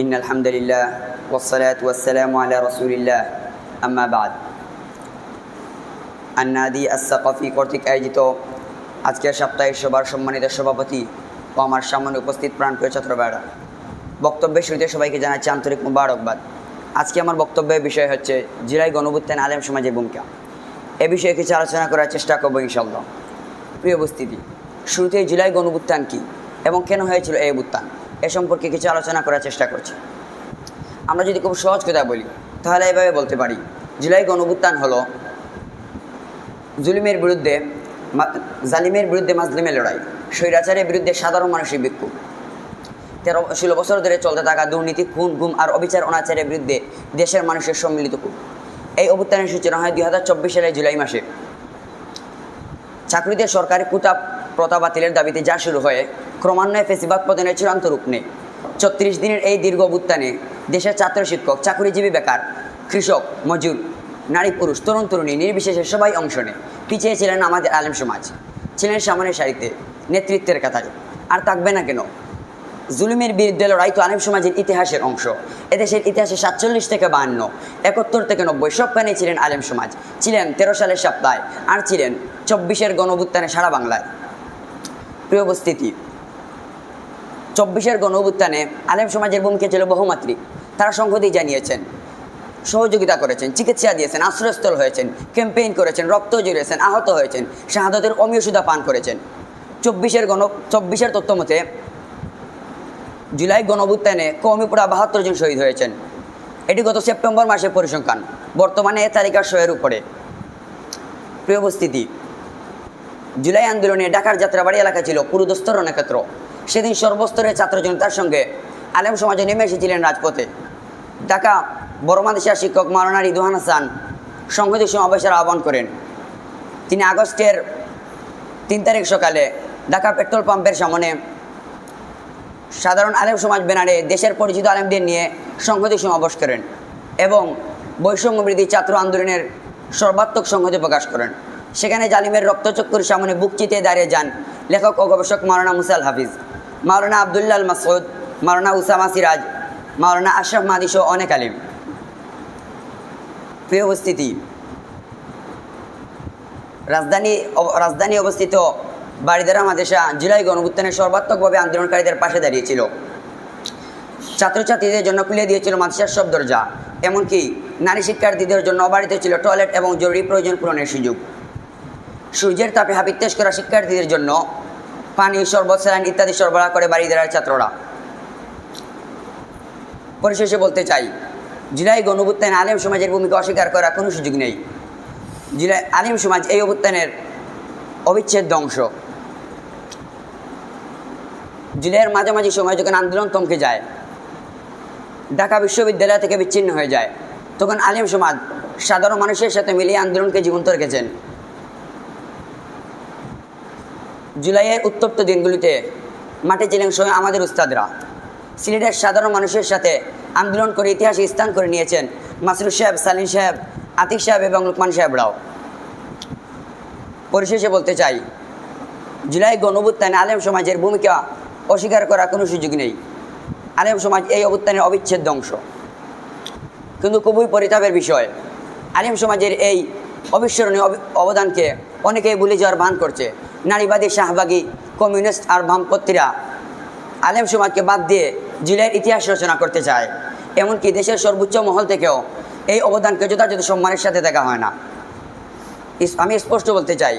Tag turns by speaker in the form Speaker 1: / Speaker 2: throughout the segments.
Speaker 1: إن الحمد لله والصلاة والسلام على رسول الله أما بعد আন্নাদি আসাকফি কর্তৃক আয়োজিত আজকের সাপ্তাহিক সভার সম্মানিত সভাপতি ও আমার সামনে উপস্থিত প্রাণপ্রিয় ছাত্রবাড়া বক্তব্যের শুরুতে সবাইকে জানাচ্ছি আন্তরিক মুবারকবাদ আজকে আমার বক্তব্যের বিষয় হচ্ছে জিরাই গণভুত্থান আলেম সমাজের ভূমিকা এ বিষয়ে কিছু আলোচনা করার চেষ্টা করবো ইনশাল্লাহ প্রিয় উপস্থিতি শুরুতেই জুলাই গণভুত্থান কী এবং কেন হয়েছিল এই অভ্যুত্থান এ সম্পর্কে কিছু আলোচনা করার চেষ্টা করছি। আমরা যদি খুব সহজ কথা বলি, তাহলে এভাবে বলতে পারি। জুলাই গণভুত্থান হলো জুলিমের বিরুদ্ধে জালিমের বিরুদ্ধে মাজলিমের লড়াই, স্বৈরাচারের বিরুদ্ধে সাধারণ মানুষের বিক্ষোভ। তেরো, ষোলো বছর ধরে চলতে থাকা দুর্নীতি, খুন, গুম আর অবিচার অনাচারের বিরুদ্ধে দেশের মানুষের সম্মিলিত খুব এই অভ্যুত্থানের সূচনা হয় দুই হাজার চব্বিশ সালের জুলাই মাসে। চাকরিতে সরকারি কুতা প্রথা বাতিলের দাবিতে যা শুরু হয়ে ক্রমান্বয়ে ফেসিবাদ পতনের চূড়ান্ত রূপ নেয়। ছত্রিশ দিনের এই দীর্ঘ অভ্যুত্থানে দেশের ছাত্র শিক্ষক, চাকরিজীবী বেকার, কৃষক, মজুর, নারী পুরুষ, তরুণ তরুণী নির্বিশেষে সবাই অংশ নেয়। পিছিয়ে ছিলেন আমাদের আলেম সমাজ। ছিলেন সামনের সারিতে নেতৃত্বের কাতারে। আর থাকবে না কেন? জুলুমের বিরুদ্ধে লড়াই তো আলেম সমাজের ইতিহাসের অংশ। এদেশের ইতিহাসে সাতচল্লিশ থেকে বাহান্ন, একাত্তর থেকে নব্বই সবখানেই ছিলেন আলেম সমাজ। ছিলেন তেরো সালের সপ্তাহে, আর ছিলেন চব্বিশের গণভুত্থানে সারা বাংলায়। প্রিয় উপস্থিতি, চব্বিশের গণভুত্থানে আলেম সমাজের ভূমিকা ছিল বহুমাত্রিক। তারা সংহতি জানিয়েছেন, সহযোগিতা করেছেন, চিকিৎসা দিয়েছেন, আশ্রয়স্থল হয়েছেন, ক্যাম্পেইন করেছেন, রক্ত জুড়েছেন আহত হয়েছেন, শাহাদতের অমীয় সুদা পান করেছেন। চব্বিশের গণ, চব্বিশের তথ্য মতে জুলাই গণভুত্থানে কৌমিপুরা বাহাত্তর জন শহীদ হয়েছেন। এটি গত সেপ্টেম্বর মাসে পরিসংখ্যান। বর্তমানে এ তালিকা শোয়ের উপরে। প্রিয় উপস্থিতি জুলাই আন্দোলনে ঢাকার যাত্রাবাড়ি এলাকা ছিল পুরুদস্ত রণক্ষেত্র সেদিন সর্বস্তরের ছাত্র জনতার সঙ্গে আলেম সমাজে নেমে এসেছিলেন রাজপথে। ঢাকা বড়মাদেশিয়া শিক্ষক মাওলানা রিদুহান হাসান সংহতি সমাবেশের আহ্বান করেন। তিনি আগস্টের তিন তারিখ সকালে ঢাকা পেট্রোল পাম্পের সামনে সাধারণ আলেম সমাজ ব্যানারে দেশের পরিচিত আলেমদের নিয়ে সংহতি সমাবেশ করেন এবং বৈষম্যবৃদ্ধি ছাত্র আন্দোলনের সর্বাত্মক সংহতি প্রকাশ করেন। সেখানে জালিমের রক্তচক্কুর সামনে বুক চিতে দাঁড়িয়ে যান লেখক ও গবেষক মাওলানা মুসাল হাফিজ, মাওলানা আবদুল্লাল মাসুদ মাওলানা উসামা সিরাজ, মাওলানা আশরাফ মাদি সহ অনেক আলিম। প্রিয় উপস্থিতি, রাজধানী রাজধানী অবস্থিত বাড়িদারা মাদেশা জুলাই গণভুত্থানের সর্বাত্মকভাবে আন্দোলনকারীদের পাশে দাঁড়িয়েছিল। ছাত্রছাত্রীদের জন্য খুলে দিয়েছিল মাদ্রাসার সব দরজা, এমনকি নারী শিক্ষার্থীদের জন্য অবারিত ছিল টয়লেট এবং জরুরি প্রয়োজন পূরণের সুযোগ। সূর্যের তাপে হাবিত্যাস করা শিক্ষার্থীদের জন্য পানি, শরবত, স্যালাইন ইত্যাদি সরবরাহ করে বাড়িদারার ছাত্ররা। পরিশেষে বলতে চাই, জুলাই গণভুত্থানে আলেম সমাজের ভূমিকা অস্বীকার করার কোনো সুযোগ নেই। জুলাই আলিম সমাজ এই অভ্যুত্থানের অবিচ্ছেদ্য অংশ। জুলাইয়ের মাঝামাঝি সময় যখন আন্দোলন থমকে যায়, ঢাকা বিশ্ববিদ্যালয় থেকে বিচ্ছিন্ন হয়ে যায়, তখন আলিম সমাজ সাধারণ মানুষের সাথে মিলিয়ে আন্দোলনকে জীবন্ত রেখেছেন। জুলাইয়ের উত্তপ্ত দিনগুলিতে মাঠে ছিলেন স্বয়ং আমাদের উস্তাদরা। সিলেটের সাধারণ মানুষের সাথে আন্দোলন করে ইতিহাসে স্থান করে নিয়েছেন মাসরুর সাহেব, সালিম সাহেব, আতিক সাহেব এবং লুকমান সাহেবরাও। পরিশেষে বলতে চাই, জুলাই গণভুত্থানে আলেম সমাজের ভূমিকা অস্বীকার করার কোনো সুযোগ নেই। আলেম সমাজ এই অভ্যুত্থানের অবিচ্ছেদ্য অংশ। কিন্তু খুবই পরিতাপের বিষয়, আলিম সমাজের এই অবিস্মরণীয় অবদানকে অনেকেই ভুলে যাওয়ার ভান করছে। নারীবাদী, শাহবাগী, কমিউনিস্ট আর বামপন্থীরা আলেম সমাজকে বাদ দিয়ে জুলাইয়ের ইতিহাস রচনা করতে চায়। এমনকি দেশের সর্বোচ্চ মহল থেকেও এই অবদানকে যথাযথ সম্মানের সাথে দেখা হয় না। আমি স্পষ্ট বলতে চাই,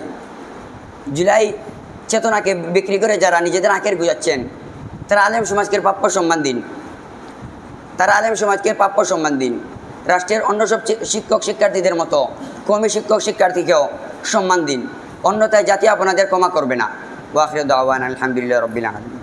Speaker 1: জুলাই চেতনাকে বিক্রি করে যারা নিজেদের আঁকের গুজাচ্ছেন, তারা আলেম সমাজকে প্রাপ্য সম্মান দিন। তারা আলেম সমাজকে প্রাপ্য সম্মান দিন। রাষ্ট্রের অন্য সব শিক্ষক, শিক্ষার্থীদের মতো কমি শিক্ষক, শিক্ষার্থীকেও সম্মান দিন। অন্যথায় জাতি আপনাদের ক্ষমা করবে না। ওয়াখির দাওয়ান আলহামদুলিল্লাহ রবিল আলমিন।